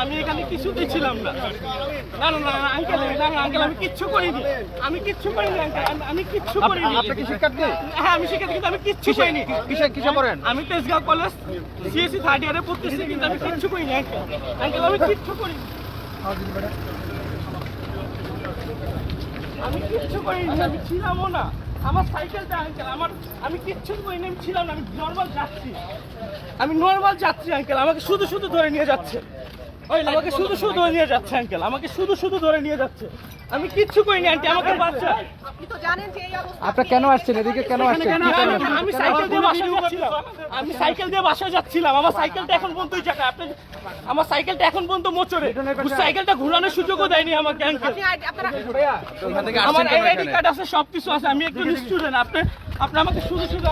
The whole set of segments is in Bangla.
আমি এখানে কিছুতেই ছিলাম না। না না না আঙ্কেল না আঙ্কেল আমি কিচ্ছু করিনি। আমি কিচ্ছু করিনি আঙ্কেল আমি- কিচ্ছু করিনি। আপনি কি শিক্ষার্থী? হ্যাঁ আমি শিক্ষার্থী কিন্তু আমি কিচ্ছু করিনি। কিসে কিসে পড়েন? আমি তেজগাঁও কলেজ সিএসসি থার্ড ইয়ারে পড়তেছি কিন্তু আমি কিচ্ছু করিনি আঙ্কেল আঙ্কেল আমি কিচ্ছু করিনি। আমি কিচ্ছু করিনি আমি ছিলামও না। আমার সাইকেলটা আঙ্কেল আমার আমি কিচ্ছু করিনি আমি ছিলাম না আমি নর্মাল যাচ্ছি। আমি নর্মাল যাচ্ছি আঙ্কেল আমাকে শুধু শুধু ধরে নিয়ে যাচ্ছে। আমাকে শুধু শুধু ধরে নিয়ে যাচ্ছে আঙ্কেল। আমাকে শুধু শুধু ধরে নিয়ে যাচ্ছে। আমি কিচ্ছু করিনি আন্টি আমাকে বাচ্চা আপনি তো জানেন যে এই অবস্থা আপনার কেন আসছেন? এদিকে কেন আসছেন? আমি সাইকেল দিয়ে বাসায় যাচ্ছিলাম। আমি সাইকেল দিয়ে বাসায় যাচ্ছিলাম। আমার সাইকেলটা এখন পর্যন্ত ওই আপনি আমার সাইকেলটা এখন পর্যন্ত মোচরে সাইকেলটা ঘোরানোর সুযোগও দেয়নি আমাকে আঙ্কেল। আপনি আপনারা আমার আইডি কার্ড আছে সব কিছু আছে। আমি একজন স্টুডেন্ট আপনি আপনি আমাকে শুধু শুধু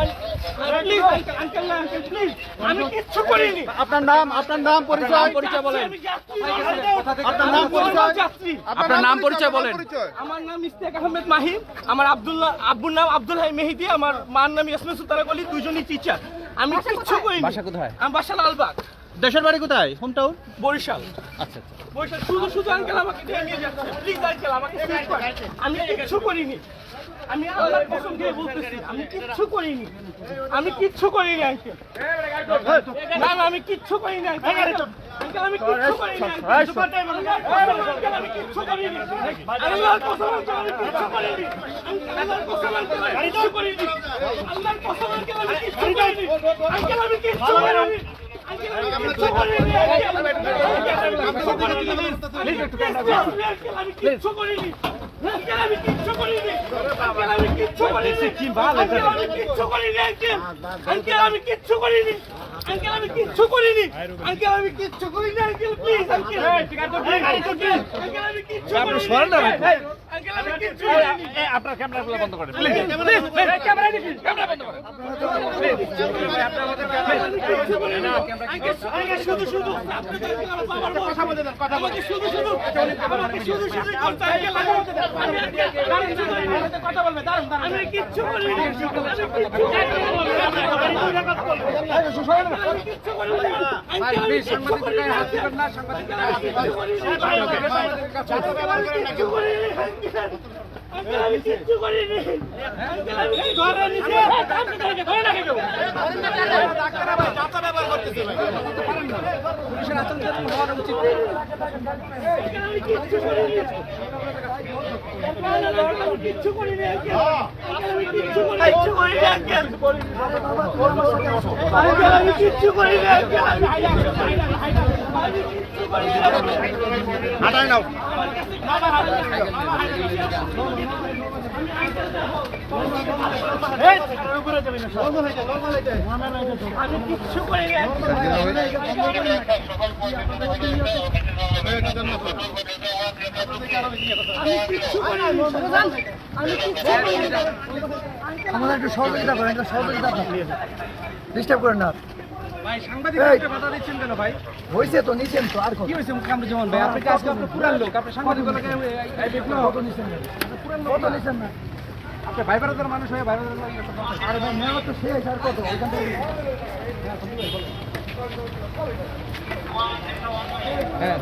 প্লিজ আঙ্কেল না আঙ্কেল প্লিজ আমি কিচ্ছু করিনি। আপনার নাম আপনার নাম পরিচয়। পরিচয় বলেন। আপনার নাম পরিচয়। আপনার নাম পরিচয়। বলেন। আমার নাম ইস্তেক আহমেদ মাহিম আমার আব্দুল্লাহ আব্বুর নাম আব্দুল হাই মেহেদি। আমার মার নাম ইয়াসমিন সুলতানা কলি দুজনই টিচার আমি কিচ্ছু করিনি। বাসা কোথায়? আমার বাসা লালবাগ। দেশের বাড়ি কোথায়? Home town Barishal. আচ্ছা বরিশাল। শুধু শুধু আঙ্কেল আমাকে নিয়ে নিয়ে যাচ্ছে। প্লিজ আঙ্কেল আমাকে আমি কিচ্ছু করিনি। আমি আল্লাহর কসম দিয়ে বলতেছি আমি কিচ্ছু করিনি আমি কিচ্ছু করিনি আঙ্কেল না না আমি কিচ্ছু করিনি আঙ্কেল আমি কিচ্ছু করিনি আমি কিচ্ছু করিনি আল্লাহর কসম আমি কিচ্ছু করিনি আল্লাহর কসম আমি কিচ্ছু করিনি আল্লাহর কসম আমি কিচ্ছু করিনি আঙ্কেল আমি কিচ্ছু করিনি আমি কিচ্ছু করিনি আমি কিচ্ছু করিনি আঙ্কেল আমি কিচ্ছু করিনি। কি ভালো আমি কিচ্ছু করিনি। আঙ্কেল আমি কিচ্ছু করিনি। আঙ্কেল আমি কিচ্ছু করিনি। আঙ্কেল আমি কিচ্ছু করিনি। আঙ্কেল প্লিজ আঙ্কেল ঠিক আছে আঙ্কেল কিচ্ছু সরেন না আপনার ক্যামেরাগুলো বন্ধ করেন ক্যামেরা ক্যামেরা বন্ধ করুন আঙ্কেল আপনি আমি কিচ্ছু করিনি আমি ভাই প্লিজ সাংবাদিকের গায়ে হাত দিবেন না সাংবাদিকের গায়ে হাত দিবেন না। আমি কিচ্ছু করিনি আমি ধরে নিছে ধরে না কেউ পুলিশের আচরণ যেরকম হওয়া উচিত আমি কিচ্ছু করিনি কিচ্ছু করিনি আমি কিচ্ছু করিনি আমি কিচ্ছু করিনি আমি কিচ্ছু করিনি হাঁটাই নাও। আমাদের একটু সহযোগিতা করেন সহযোগিতা করেন। ডিস্টার্ব করেন না। ভাই সাংবাদিককে বাধা দিচ্ছেন কেন ভাই? হয়েছে তো নিচেন তো আর কি হয়েছে কামরুজ্জামান ভাই? আপনি আজকে আপনার পুরান লোক? আপনি সাংবাদিকগুলোকে এই দেখল কত নিচেন না? কত নিচেন না? আপনি ভাই বেড়াদের মানুষ হয়ে ভাই বেড়াদের আরে ভাই মেয়র তো শেষ আর কত? ওইখান থেকে হ্যাঁ।